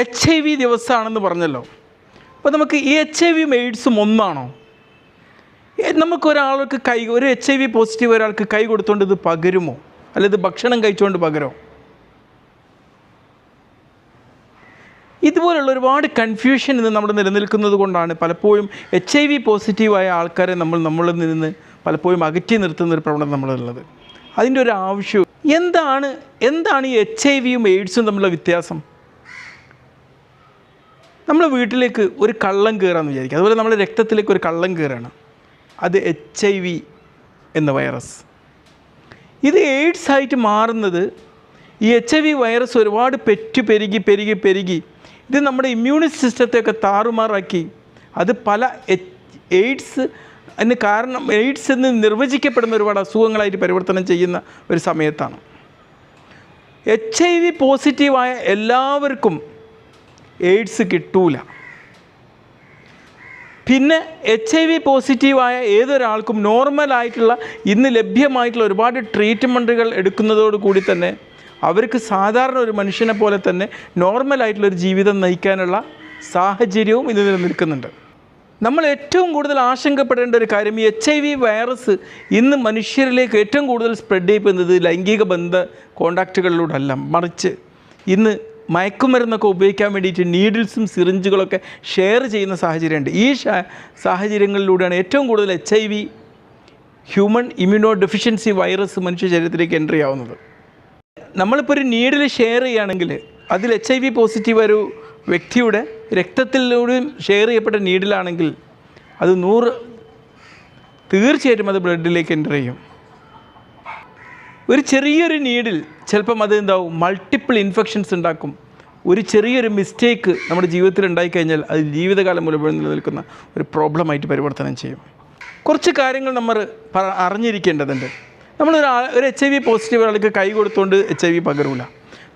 H I V ദിവസമാണെന്ന് പറഞ്ഞല്ലോ. അപ്പോൾ നമുക്ക് ഈ എച്ച് ഐ വിയും എയ്ഡ്സും ഒന്നാണോ? നമുക്കൊരാൾക്ക് കൈ ഒരു എച്ച് ഐ വി പോസിറ്റീവ് ഒരാൾക്ക് കൈ കൊടുത്തുകൊണ്ട് ഇത് പകരുമോ? അല്ല ഇത് ഭക്ഷണം കഴിച്ചുകൊണ്ട് പകരുമോ ഇതുപോലുള്ള ഒരുപാട് കൺഫ്യൂഷൻ ഇന്ന് നമ്മൾ നിലനിൽക്കുന്നത് കൊണ്ടാണ് പലപ്പോഴും എച്ച് ഐ വി പോസിറ്റീവായ ആൾക്കാരെ നമ്മൾ നമ്മളിൽ നിന്ന് പലപ്പോഴും അകറ്റി നിർത്തുന്ന ഒരു പ്രവണത നമ്മളുള്ളത് അതിന്റെ ഒരു ആവശ്യം. എന്താണ് എന്താണ് ഈ എച്ച് ഐ വിയും എയ്ഡ്സും തമ്മിലുള്ള വ്യത്യാസം? നമ്മുടെ വീട്ടിലേക്ക് ഒരു കള്ളം കയറാന്ന് വിചാരിക്കുക. അതുപോലെ നമ്മുടെ രക്തത്തിലേക്ക് ഒരു കള്ളം കയറാണ്. അത് എച്ച് ഐ വി എന്ന വൈറസ് ഇത് എയ്ഡ്സ് ആയിട്ട് മാറുന്നത് ഈ എച്ച് ഐ വി വൈറസ് ഒരുപാട് പെറ്റു പെരുകി പെരുകി പെരുകി. ഇത് നമ്മുടെ ഇമ്മ്യൂണി സിസ്റ്റത്തെയൊക്കെ താറുമാറാക്കി. അത് പല എയ്ഡ്സ് അതിന് കാരണം എയ്ഡ്സ് എന്ന് നിർവചിക്കപ്പെടുന്ന ഒരുപാട് അസുഖങ്ങളായിട്ട് പരിവർത്തനം ചെയ്യുന്ന ഒരു സമയത്താണ്. എച്ച് ഐ വി പോസിറ്റീവായ എല്ലാവർക്കും എയ്ഡ്സ് കിട്ടൂല. പിന്നെ എച്ച് ഐ വി പോസിറ്റീവായ ഏതൊരാൾക്കും നോർമലായിട്ടുള്ള ഇന്ന് ലഭ്യമായിട്ടുള്ള ഒരുപാട് ട്രീറ്റ്മെന്റുകൾ എടുക്കുന്നതോട് കൂടി തന്നെ അവർക്ക് സാധാരണ ഒരു മനുഷ്യനെ പോലെ തന്നെ നോർമലായിട്ടുള്ള ഒരു ജീവിതം നയിക്കാനുള്ള സാഹചര്യവും ഇന്ന് നിലനിൽക്കുന്നുണ്ട്. നമ്മൾ ഏറ്റവും കൂടുതൽ ആശങ്കപ്പെടേണ്ട ഒരു കാര്യം ഈ എച്ച് ഐ വി വൈറസ് ഇന്ന് മനുഷ്യരിലേക്ക് ഏറ്റവും കൂടുതൽ സ്പ്രെഡ് ചെയ്യുന്നത് ലൈംഗിക ബന്ധ കോണ്ടാക്റ്റുകളിലൂടെ അല്ല മറിച്ച് ഇന്ന് മയക്കുമരുന്നൊക്കെ ഉപയോഗിക്കാൻ വേണ്ടിയിട്ട് നീഡിൽസും സിറിഞ്ചുകളൊക്കെ ഷെയർ ചെയ്യുന്ന സാഹചര്യമുണ്ട്. ഈ സാഹചര്യങ്ങളിലൂടെയാണ് ഏറ്റവും കൂടുതൽ H I V human immunodeficiency virus മനുഷ്യ ശരീരത്തിലേക്ക് എൻട്രി ആവുന്നത്. നമ്മളിപ്പോൾ ഒരു നീഡിൽ ഷെയർ ചെയ്യുകയാണെങ്കിൽ അതിൽ എച്ച് ഐ വി പോസിറ്റീവ് ഒരു വ്യക്തിയുടെ രക്തത്തിലൂടെയും ഷെയർ ചെയ്യപ്പെട്ട നീഡിലാണെങ്കിൽ അത് നൂറ് തീർച്ചയായിട്ടും അത് ബ്ലഡിലേക്ക് എന്റർ ചെയ്യും. ഒരു ചെറിയൊരു നീഡിൽ ചിലപ്പം അത് എന്താവും? മൾട്ടിപ്പിൾ ഇൻഫെക്ഷൻസ് ഉണ്ടാക്കും. ഒരു ചെറിയൊരു മിസ്റ്റേക്ക് നമ്മുടെ ജീവിതത്തിൽ ഉണ്ടായിക്കഴിഞ്ഞാൽ അത് ജീവിതകാലം മുഴുവൻ നിലനിൽക്കുന്ന ഒരു പ്രോബ്ലമായിട്ട് പരിവർത്തനം ചെയ്യും. കുറച്ച് കാര്യങ്ങൾ നമ്മൾ അറിഞ്ഞിരിക്കേണ്ടതുണ്ട്. നമ്മളൊരു ആ- ഒരു എച്ച് ഐ വി പോസിറ്റീവ് ഒരാൾക്ക് കൈ കൊടുത്തുകൊണ്ട് എച്ച് ഐ വി പകരൂല.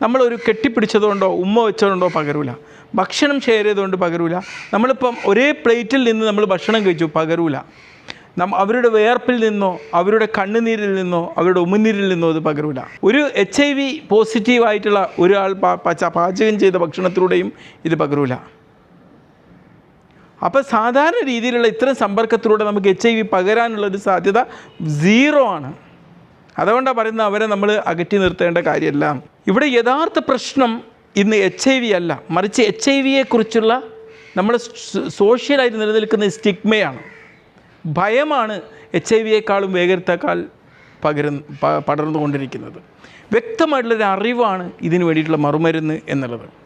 നമ്മളൊരു കെട്ടിപ്പിടിച്ചതുകൊണ്ടോ ഉമ്മ വെച്ചതുകൊണ്ടോ പകരൂല. ഭക്ഷണം ഷെയർ ചെയ്തുകൊണ്ട് പകരൂല. നമ്മളിപ്പം ഒരേ പ്ലേറ്റിൽ നിന്ന് നമ്മൾ ഭക്ഷണം കഴിച്ചു പകരൂല. നം അവരുടെ വേർപ്പിൽ നിന്നോ അവരുടെ കണ്ണുനീരിൽ നിന്നോ അവരുടെ ഉമിനീരിൽ നിന്നോ ഇത് പകരൂല. ഒരു എച്ച് ഐ വി പോസിറ്റീവായിട്ടുള്ള ഒരാൾ പാചകം ചെയ്ത ഭക്ഷണത്തിലൂടെയും ഇത് പകരൂല. അപ്പോൾ സാധാരണ രീതിയിലുള്ള ഇത്തരം സമ്പർക്കത്തിലൂടെ നമുക്ക് എച്ച് ഐ വി പകരാനുള്ളൊരു സാധ്യത സീറോ ആണ്. അതുകൊണ്ടാണ് പറയുന്നത് അവരെ നമ്മൾ അകറ്റി നിർത്തേണ്ട കാര്യമല്ല. ഇവിടെ യഥാർത്ഥ പ്രശ്നം ഇന്ന് എച്ച് ഐ വി അല്ല. മറിച്ച് എച്ച് ഐ വിയെക്കുറിച്ചുള്ള നമ്മുടെ സോഷ്യലായിട്ട് നിലനിൽക്കുന്ന സ്റ്റിഗ്മയാണ് ഭയമാണ് എച്ച് ഐ വിയേക്കാളും വേഗത്തേക്കാൾ പകരുന്ന പടർന്നുകൊണ്ടിരിക്കുന്നത്. വ്യക്തമായിട്ടുള്ളൊരു അറിവാണ് ഇതിന് വേണ്ടിയിട്ടുള്ള മറുമരുന്ന് എന്നുള്ളത്.